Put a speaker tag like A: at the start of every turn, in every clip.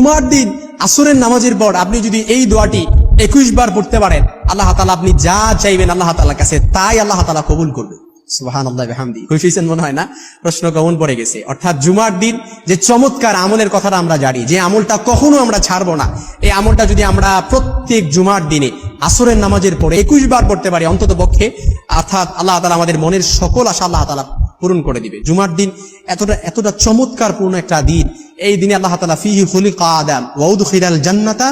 A: জুমার দিন, আসরের নামাজের পর আপনি যদি এই দোয়াটি একুশ বার পড়তে পারেন, আল্লাহ তালা আপনি যা চাইবেন আল্লাহ তালার কাছে, তাই আল্লাহ তালা কবুল করবে। পরে অর্থাৎ আল্লাহ তালা আমাদের মনের সকল আশা আল্লাহ পূরণ করে দিবে। জুমার দিন এতটা এতটা চমৎকার পূর্ণ একটা দিন এই দিনে আল্লাহ তালা ফিহি জান্নাতা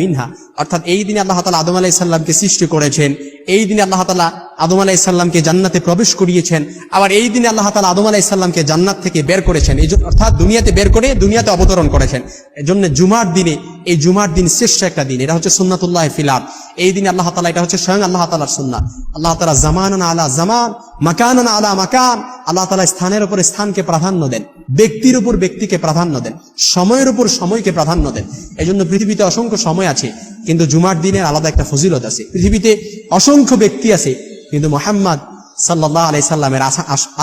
A: মিনহা। অর্থাৎ এই দিনে আল্লাহ তালা আদম সাল্লামকে সৃষ্টি করেছেন, এই দিনে আল্লাহ তালা আদম আলাইহিস সাল্লামকে জান্নাতে প্রবেশ করিয়েছেন, আবার এই দিনে আল্লাহ তালা আদম আলাইহিস সাল্লামকে জান্নাত থেকে বের করেছেন। এই অর্থাৎ দুনিয়াতে বের করে দুনিয়াতে অবতরণ করেছেন। এই জন্য জুমার দিনে, এই জুমার দিন শ্রেষ্ঠ একটা দিন। এটা হচ্ছে সুন্নাতুল্লাহ ফিলার এই দিনে আল্লাহ তালা এটা হচ্ছে স্বয়ং আল্লাহ তালার সুন্নাত আল্লাহ তালা জামান আলা জামান মাকান আলা মাকান আল্লাহ তালা স্থানের উপর স্থানকে প্রাধান্য দেন, ব্যক্তির উপর ব্যক্তিকে প্রাধান্য দেন, সময়ের উপর সময়কে প্রাধান্য দেন। এই জন্য পৃথিবীতে অসংখ্য সময় আছে, কিন্তু জুমার দিনের আলাদা একটা ফজিলত আছে। পৃথিবীতে অসংখ্য ব্যক্তি আছে, কিন্তু মোহাম্মদ সাল্লাহ আলাই সাল্লামের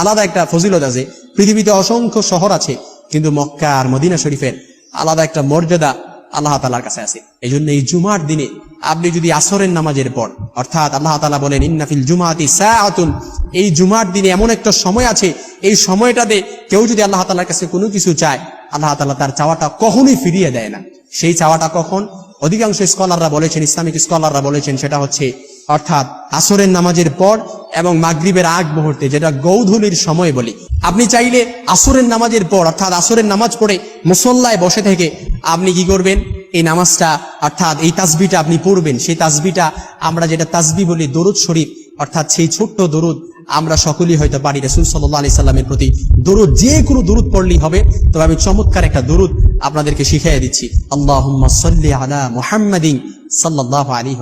A: আলাদা একটা ফজিলত আছে। পৃথিবীতে অসংখ্য শহর আছে, কিন্তু মক্কা আর মদিনা শরীফের আলাদা একটা মর্যাদা আল্লাহ তালার কাছে আছে। এই জন্য এই জুমার দিনে আপনি যদি আসরের নামাজের পর, অর্থাৎ আল্লাহ তালা বলেন ইন্নাফিল জুমাতি সাআতুন এই জুমার দিনে এমন একটা সময় আছে, এই সময়টাতে কেউ যদি আল্লাহ তালার কাছে কোনো কিছু চায়, আল্লাহ তালা তার চাওয়াটা কখনোই ফিরিয়ে দেয় না। সেই চাওয়াটা কখন? অধিকাংশ স্কলাররা বলেছেন, ইসলামিক স্কলাররা বলেছেন, সেটা হচ্ছে, অর্থাৎ আসরের নামাজের পর এবং মাগরিবের আগ মুহূর্তে, যেটা গৌধুলির সময় বলি। আপনি চাইলে আসরের নামাজের পর, অর্থাৎ আসরের নামাজ পড়ে মুসল্লায় বসে থেকে আপনি কি করবেন? এই নামাজটা, অর্থাৎ এই তাসবিটা আপনি পড়বেন, সেই তাসবিটা আমরা যেটা তাসবি বলি দরুদ শরীফ, অর্থাৎ সেই ছোট্ট দরুদ আমরা সকলেই হয়তো পারি, রসুল সাল্লাহ আলি সাল্লামের প্রতি দরুদ, যে কোনো দরুদ পড়লেই হবে, তবে আমি চমৎকার একটা দরুদ আপনাদেরকে শিখিয়ে দিচ্ছি। আল্লাহ সাল্লি সাল্লাহ আলী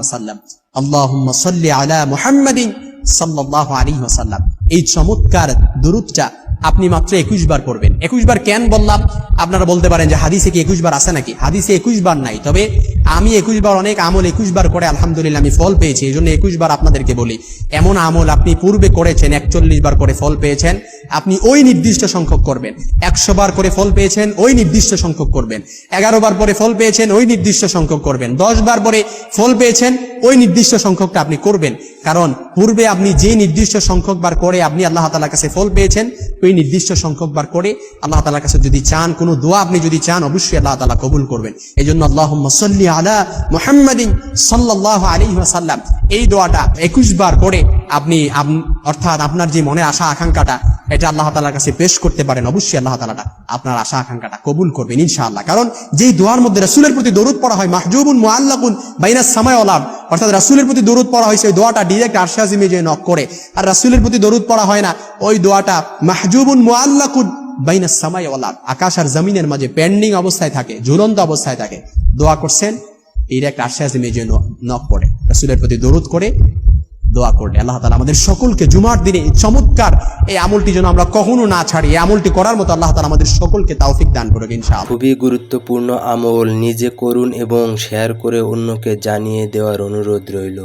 A: ওয়াসাল্লাম। এই চমৎকার দুরুদটা আপনি মাত্র একুশ বার পড়বেন। একুশ বার কেন বললাম? আপনারা বলতে পারেন যে হাদিসে কি একুশ বার আছে নাকি? হাদিসে একুশ বার নাই। তবে আমি একুশ বার, অনেক আমল একুশ বার করে আলহামদুলিল্লাহ আমি ফল পেয়েছি, এই জন্য একুশ বার আপনাদেরকে বলি। এমন আমল আপনি পূর্বে করেছেন, একচল্লিশ বার করে ফল পেয়েছেন, আপনি ওই নির্দিষ্ট সংখ্যক করবেন। একশো বার করে ফল পেয়েছেন, ওই নির্দিষ্ট সংখ্যক করবেন। এগারো বার পরে ফল পেয়েছেন, ওই নির্দিষ্ট সংখ্যক করবেন। দশ বার পরে ফল পেয়েছেন, ওই নির্দিষ্ট সংখ্যকটা আপনি করবেন। কারণ পূর্বে আপনি যে নির্দিষ্ট সংখ্যক বার করে আপনি আল্লাহ তালার কাছে ফল পেয়েছেন, ওই নির্দিষ্ট সংখ্যক বার করে আল্লাহ তালার কাছে যদি চান কোনো দোয়া আপনি যদি চান, অবশ্যই আল্লাহ তালা কবুল করবেন। এই জন্য আল্লাহ সাল্লি আলা মুহাম্মাদিন সাল্লাহ আলী সাল্লাম এই দোয়াটা একুশ বার করে আপনি অর্থাৎ আপনার যে মনের আশা আকাঙ্ক্ষাটা, এটা আল্লাহ তালার কাছে পেশ করতে পারেন, অবশ্যই আল্লাহ তালাটা আপনার আশা আকাঙ্ক্ষাটা কবুল করবেন, ইনশাআল্লাহ। কারণ যেই দোয়ার মধ্যে রাসূলের প্রতি দরুদ পড়া হয়, মাহজুবুন মুআল্লাকুন বাইনাস সামায় ওলাব অর্থাৎ রাসূলের প্রতি দরুদ পড়া হয়েছে ওই দোয়াটা ডিরেক্ট আরশে আজিমে যে নক করে, আর রাসূলের প্রতি দরুদ পড়া হয় না, ওই দোয়াটা মাহজুবুন মুআল্লাকুন বাইনাস সামায় ওলাব আকাশ আর জমিনের মাঝে পেন্ডিং অবস্থায় থাকে, ঝুলন্ত অবস্থায় থাকে। দোয়া করছেন ডিরেক্ট আরশে আজিমে যে নক করে রাসূলের প্রতি দরুদ করে দোয়া করলে আল্লাহ তালা আমাদের সকলকে জুমার দিনে এই চমৎকার এই আমলটি যেন আমরা কখনো না ছাড়ি, এই আমলটি করার মতো আল্লাহ তালা আমাদের সকলকে তাওফিক দান করুক, ইনশাআল্লাহ।
B: খুবই গুরুত্বপূর্ণ আমল, নিজে করুন এবং শেয়ার করে অন্যকে জানিয়ে দেওয়ার অনুরোধ রইল।